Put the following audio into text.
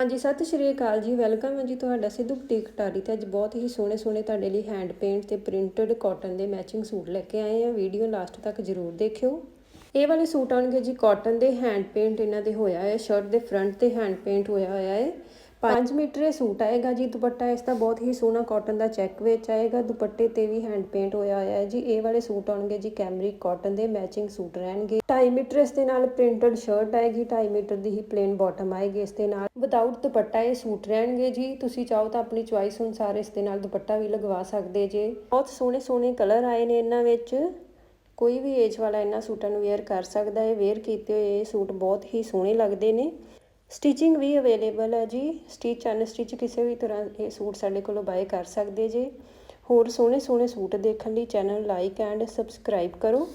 ਹਾਂਜੀ, ਸਤਿ ਸ਼੍ਰੀ ਅਕਾਲ ਜੀ, ਵੈਲਕਮ ਹੈ ਜੀ ਤੁਹਾਡਾ ਸਿੱਧੂ ਬੁਟੀਕ ਟਾਰੀ ਤੇ ਅੱਜ ਬਹੁਤ ਹੀ ਸੋਹਣੇ ਸੋਹਣੇ ਤੁਹਾਡੇ ਲਈ ਹੈਂਡ ਪੇਂਟ ਤੇ ਪ੍ਰਿੰਟਡ ਕਾਟਨ ਦੇ ਮੈਚਿੰਗ ਸੂਟ ਲੈ ਕੇ ਆਏ ਆ ਵੀਡੀਓ ਲਾਸਟ ਤੱਕ ਜਰੂਰ ਦੇਖਿਓ। ਇਹ ਵਾਲੇ ਸੂਟ ਆਉਣਗੇ ਜੀ ਕਾਟਨ ਦੇ ਹੈਂਡ ਪੇਂਟ ਇਹਨਾਂ ਦੇ ਹੋਇਆ ਹੈ ਸ਼ਰਟ ਦੇ ਫਰੰਟ ਤੇ ਹੈਂਡ ਪੇਂਟ ਹੋਇਆ ਹੋਇਆ ਹੈ। 5 ਮੀਟਰ ਇਹ ਸੂਟ ਆਏਗਾ ਜੀ, ਦੁਪੱਟਾ ਇਸ ਦਾ ਬਹੁਤ ਹੀ ਸੋਹਣਾ ਕਾਟਨ ਦਾ ਚੈੱਕ ਵਿੱਚ ਆਏਗਾ, ਦੁਪੱਟੇ ਤੇ ਵੀ ਹੈਂਡ ਪੇਂਟ ਹੋਇਆ ਹੋਇਆ ਹੈ ਜੀ, ਇਹ ਵਾਲੇ ਸੂਟ ਆਉਣਗੇ ਜੀ ਕੈਮਰਿਕ ਕਾਟਨ ਦੇ ਮੈਚਿੰਗ ਸੂਟ ਰਹਿਣਗੇ। 2.5 ਮੀਟਰ ਇਸ ਦੇ ਨਾਲ ਪ੍ਰਿੰਟਡ ਸ਼ਰਟ ਆਏਗੀ 2.5 ਮੀਟਰ ਦੀ ਹੀ ਪਲੇਨ ਬਾਟਮ ਆਏਗੀ ਇਸ ਦੇ ਨਾਲ। ਵਿਦਆਊਟ ਦੁਪੱਟਾ ਇਹ ਸੂਟ ਰਹਿਣਗੇ ਜੀ, ਤੁਸੀਂ ਚਾਹੋ ਤਾਂ ਆਪਣੀ ਚੁਆਇਸ ਅਨੁਸਾਰ ਇਸ ਦੇ ਨਾਲ ਦੁਪੱਟਾ ਵੀ ਲਗਵਾ ਸਕਦੇ ਜੇ। ਬਹੁਤ ਸੋਹਣੇ ਸੋਹਣੇ ਕਲਰ ਆਏ ਨੇ ਇਹਨਾਂ ਵਿੱਚ। ਕੋਈ ਵੀ ਏਜ ਵਾਲਾ ਇਹਨਾਂ ਸੂਟਾਂ ਨੂੰ ਵੇਅਰ ਕਰ ਸਕਦਾ ਹੈ ਵੇਅਰ ਕੀਤੇ ਹੋਏ ਇਹ ਸੂਟ ਬਹੁਤ ਹੀ ਸੋਹਣੇ ਲੱਗਦੇ ਨੇ। ਸਟਿਚਿੰਗ ਵੀ ਅਵੇਲੇਬਲ ਹੈ ਜੀ। ਸਟਿਚ ਅਨ ਸਟਿਚ ਕਿਸੇ ਵੀ ਤਰ੍ਹਾਂ ਇਹ ਸੂਟ ਸਾਡੇ ਕੋਲੋਂ ਬਾਏ ਕਰ ਸਕਦੇ ਜੇ। ਹੋਰ ਸੋਹਣੇ ਸੋਹਣੇ ਸੂਟ ਦੇਖਣ ਲਈ ਚੈਨਲ ਲਾਈਕ ਐਂਡ ਸਬਸਕ੍ਰਾਈਬ ਕਰੋ।